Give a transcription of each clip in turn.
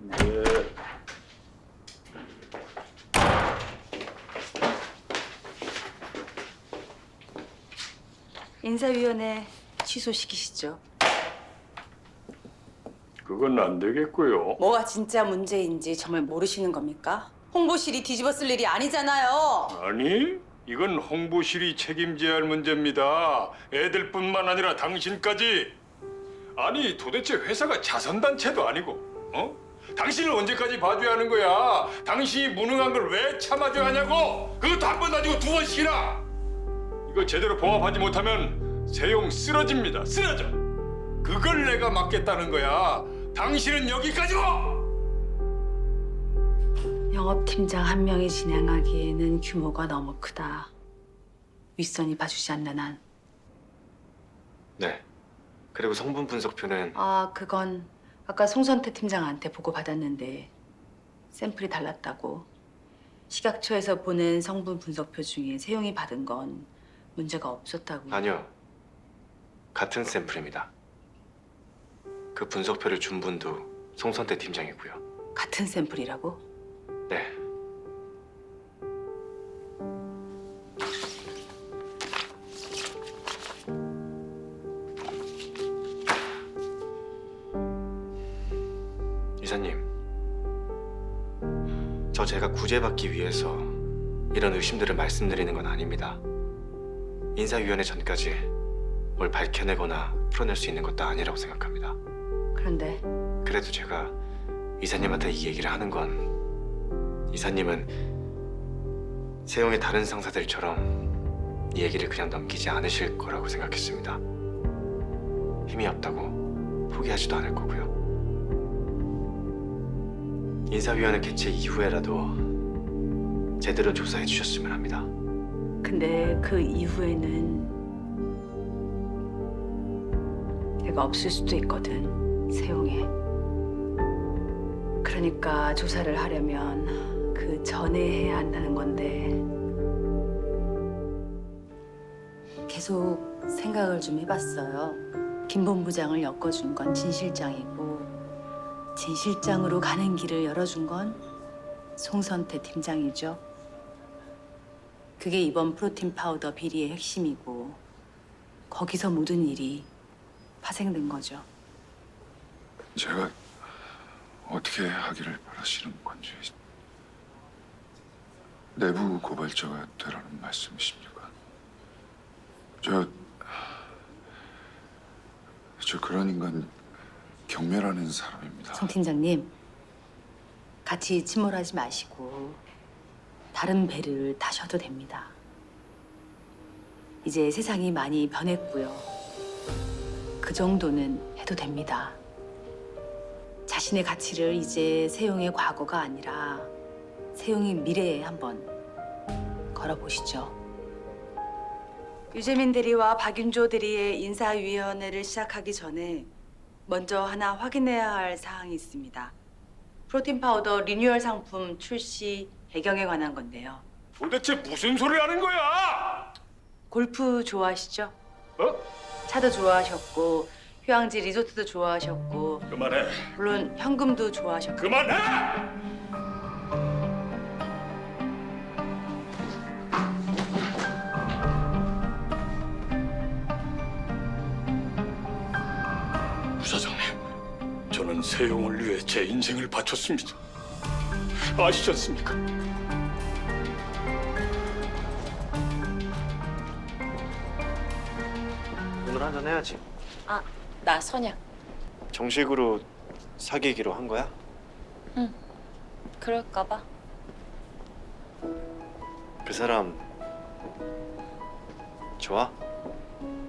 네. 인사위원회 취소시키시죠. 그건 안 되겠고요. 뭐가 진짜 문제인지 정말 모르시는 겁니까? 홍보실이 뒤집어 쓸 일이 아니잖아요. 아니, 이건 홍보실이 책임져야 할 문제입니다. 애들뿐만 아니라 당신까지. 아니, 도대체 회사가 자선단체도 아니고, 어? 당신을 언제까지 봐줘야 하는 거야? 당신이 무능한 걸 왜 참아줘야 하냐고? 그것도 한번 아니고 두 번씩이나! 이거 제대로 봉합하지 못하면 세용 쓰러집니다. 쓰러져! 그걸 내가 막겠다는 거야. 당신은 여기까지고! 영업팀장 한 명이 진행하기에는 규모가 너무 크다. 윗선이 봐주지 않는 한. 네. 그리고 성분 분석표는 아, 그건 아까 송선태 팀장한테 보고 받았는데 샘플이 달랐다고. 식약처에서 보낸 성분 분석표 중에 세용이 받은 건 문제가 없었다고. 아니요. 같은 샘플입니다. 그 분석표를 준 분도 송선태 팀장이고요. 같은 샘플이라고? 구제받기 위해서 이런 의심들을 말씀드리는 건 아닙니다. 인사위원회 전까지 뭘 밝혀내거나 풀어낼 수 있는 것도 아니라고 생각합니다. 그런데 그래도 제가 이사님한테 이 얘기를 하는 건 이사님은 세용의 다른 상사들처럼 이 얘기를 그냥 넘기지 않으실 거라고 생각했습니다. 힘이 없다고 포기하지도 않을 거고요. 인사위원회 개최 이후에라도 제대로 조사해 주셨으면 합니다. 근데 그 이후에는 내가 없을 수도 있거든 세용에 그러니까 조사를 하려면 그 전에 해야 한다는 건데. 계속 생각을 좀 해봤어요. 김 본부장을 엮어준 건 진 실장이고 진 실장으로 가는 길을 열어준 건 송선태 팀장이죠 그게 이번 프로틴 파우더 비리의 핵심이고 거기서 모든 일이 파생된 거죠. 제가 어떻게 하기를 바라시는 건지 내부 고발자가 되라는 말씀이십니까? 저, 저 그런 인간 경멸하는 사람입니다. 송 팀장님, 같이 침몰하지 마시고 다른 배를 타셔도 됩니다. 이제 세상이 많이 변했고요. 그 정도는 해도 됩니다. 자신의 가치를 이제 세용의 과거가 아니라 세용의 미래에 한번 걸어보시죠. 유재민 대리와 박윤조 대리의 인사위원회를 시작하기 전에 먼저 하나 확인해야 할 사항이 있습니다. 프로틴 파우더 리뉴얼 상품 출시 배경에 관한 건데요. 도대체 무슨 소리를 하는 거야? 골프 좋아하시죠? 어? 차도 좋아하셨고 휴양지 리조트도 좋아하셨고 그만해. 물론 현금도 좋아하셨고 그만해! 세용을 위해 제 인생을 바쳤습니다. 아시지 않습니까? 오늘 한잔 해야지. 아, 나 선약. 정식으로 사귀기로 한 거야? 그럴까 봐. 그 사람 좋아?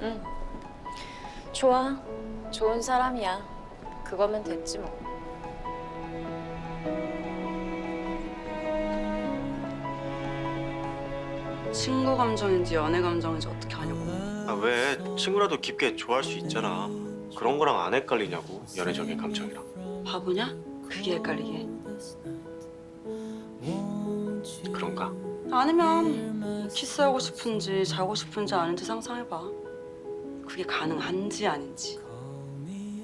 응. 좋아. 좋은 사람이야. 그거면 됐지 뭐. 친구 감정인지 연애 감정인지 어떻게 하냐고. 아 왜 친구라도 깊게 좋아할 수 있잖아. 그런 거랑 안 헷갈리냐고 연애적인 감정이랑 바보냐? 그게 헷갈리게. 그런가? 아니면 키스하고 싶은지 자고 싶은지 아닌지 상상해봐. 그게 가능한지 아닌지.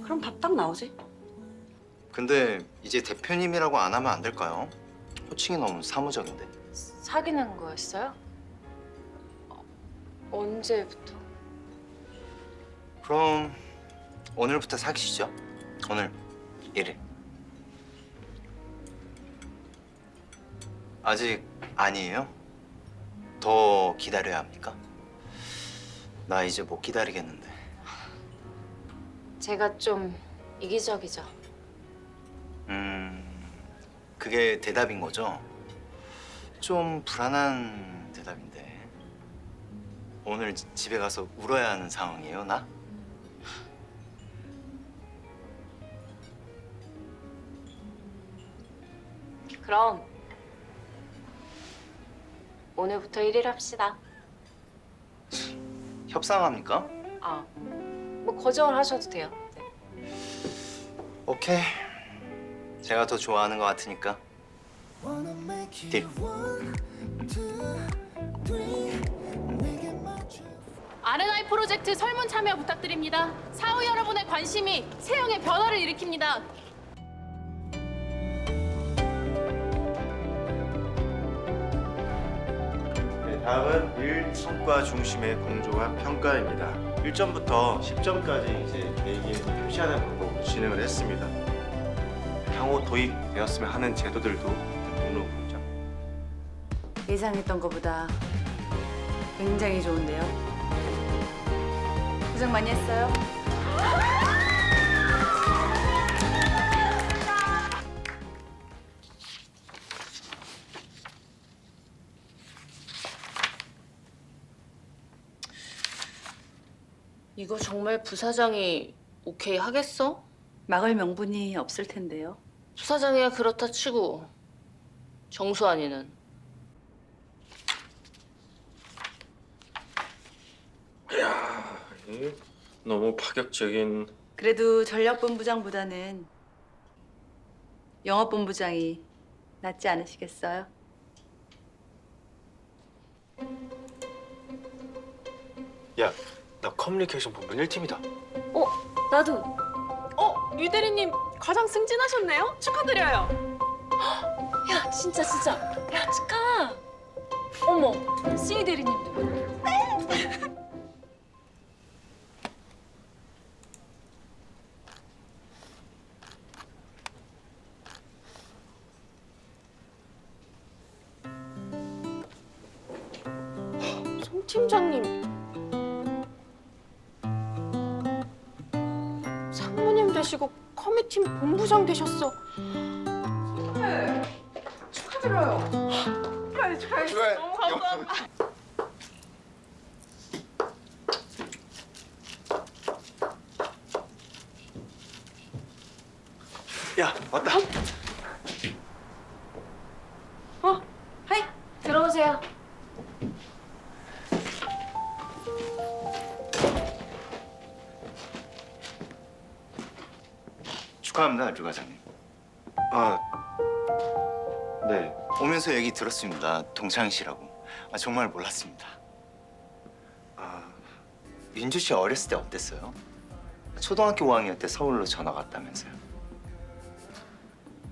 그럼 답 딱 나오지. 근데 이제 대표님이라고 안 하면 안 될까요? 호칭이 너무 사무적인데. 사귀는 거였어요? 어, 언제부터? 그럼 오늘부터 사귀시죠. 오늘 1일. 아직 아니에요? 더 기다려야 합니까? 나 이제 못 기다리겠는데. 제가 좀 이기적이죠. 음, 그게 대답인 거죠? 좀 불안한 대답인데. 오늘 지- 집에 가서 울어야 하는 상황이에요, 나? 그럼 오늘부터 1일 합시다. 협상합니까? 아, 뭐 거절 하셔도 돼요. 네. 오케이. 제가 더 좋아하는 것 같으니까. 딜. R&I 프로젝트 설문 참여 부탁드립니다. 사후 여러분의 관심이 세형의 변화를 일으킵니다. 네, 다음은 일 성과 중심의 공조와 평가입니다. 1점부터 10점까지 이제 내기에서 표시하는 방법으로 진행을 했습니다. 향후 도입되었으면 하는 제도들도 등록 문장. 예상했던 것보다 굉장히 좋은데요. 고생 많이 했어요. 이거 정말 부사장이 오케이 하겠어? 막을 명분이 없을 텐데요. 부사장이야 그렇다 치고 정수환이는 너무 파격적인 그래도 전략본부장보다는 영업본부장이 낫지 않으시겠어요? 야, 나 커뮤니케이션 본부 1팀이다. 어, 나도. 어? 유 대리님 과장 승진하셨네요? 축하드려요. 야, 진짜 진짜. 야, 축하. 어머, C 대리님도. 송 팀장님. 되시고 커미팀 본부장 되셨어. 축하드려요. 축하해, 축하해. 축하해. 너무 감사합니다. 야, 왔다. 어, 하이. 들어오세요. 축하합니다, 류 과장님. 아, 네. 오면서 얘기 들었습니다. 동창이시라고. 아, 정말 몰랐습니다. 아, 윤주 씨 어렸을 때 어땠어요? 초등학교 5학년 때 서울로 전화 갔다면서요.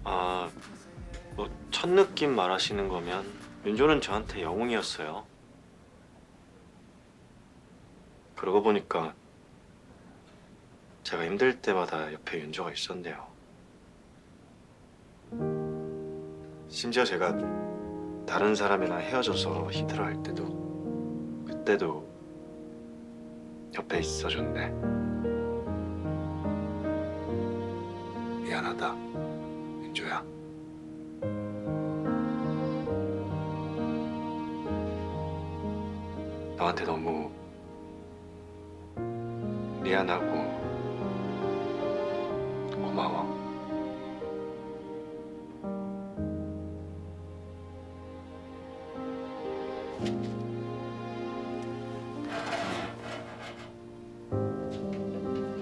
아, 뭐 첫 느낌 말하시는 거면 윤조는 저한테 영웅이었어요. 그러고 보니까 제가 힘들 때마다 옆에 윤조가 있었네요. 심지어 제가 다른 사람이랑 헤어져서 힘들어할 때도 그때도 옆에 있어줬네. 미안하다, 윤조야. 너한테 너무 미안하고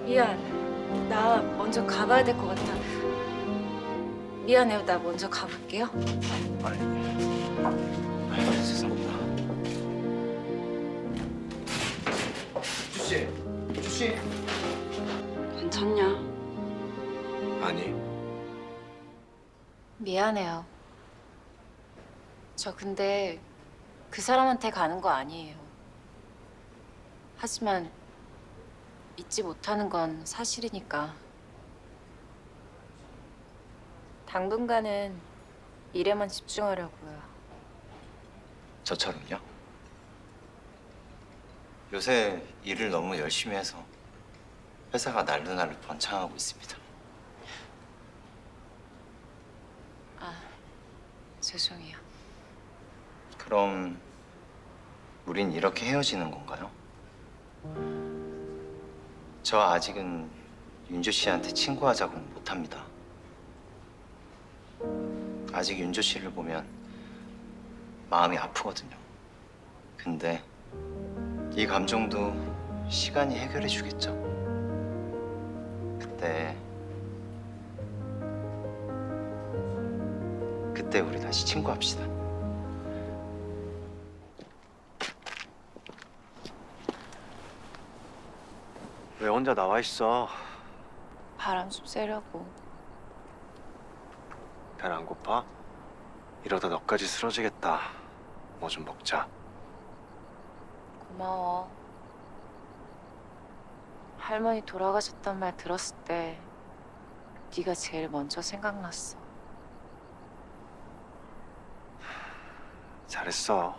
미안. 나 먼저 가봐야 될 것 같아. 미안해요. 나 먼저 가볼게요. 아니, 아니 죄송합니다. 주씨, 주씨. 괜찮냐? 아니, 미안해요. 저 근데 그 사람한테 가는 거 아니에요. 하지만 잊지 못하는 건 사실이니까. 당분간은 일에만 집중하려고요. 저처럼요? 요새 일을 너무 열심히 해서 회사가 날르날르 번창하고 있습니다. 아, 죄송해요. 그럼 우린 이렇게 헤어지는 건가요? 저 아직은 윤조 씨한테 친구하자고는 못합니다. 아직 윤조 씨를 보면 마음이 아프거든요. 근데 이 감정도 시간이 해결해 주겠죠. 그때 그때 우리 다시 친구합시다. 왜 혼자 나와 있어? 바람 좀 쐬려고. 별안 고파? 이러다 너까지 쓰러지겠다. 뭐 좀 먹자. 고마워. 할머니 돌아가셨단 말 들었을 때 네가 제일 먼저 생각났어. 잘했어.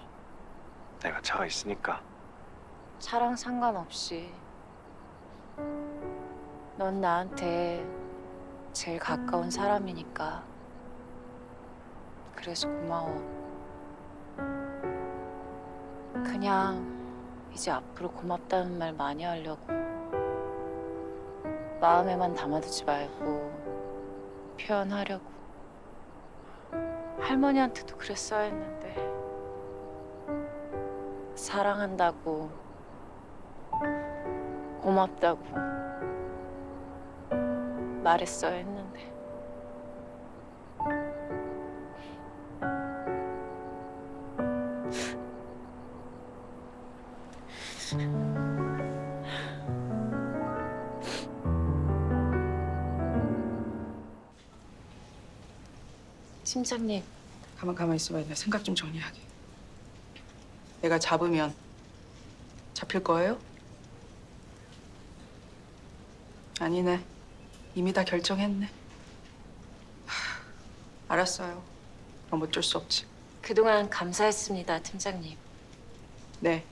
내가 차가 있으니까. 차랑 상관없이 넌 나한테 제일 가까운 사람이니까. 그래서 고마워. 그냥 이제 앞으로 고맙다는 말 많이 하려고. 마음에만 담아두지 말고 표현하려고. 할머니한테도 그랬어야 했는데 사랑한다고 고맙다고 말했어야 했는데 팀장님 가만 가만 있어봐. 나 생각 좀 정리하게. 내가 잡으면 잡힐 거예요? 아니네. 이미 다 결정했네. 하, 알았어요. 그럼 어쩔 수 없지. 그동안 감사했습니다 팀장님 네.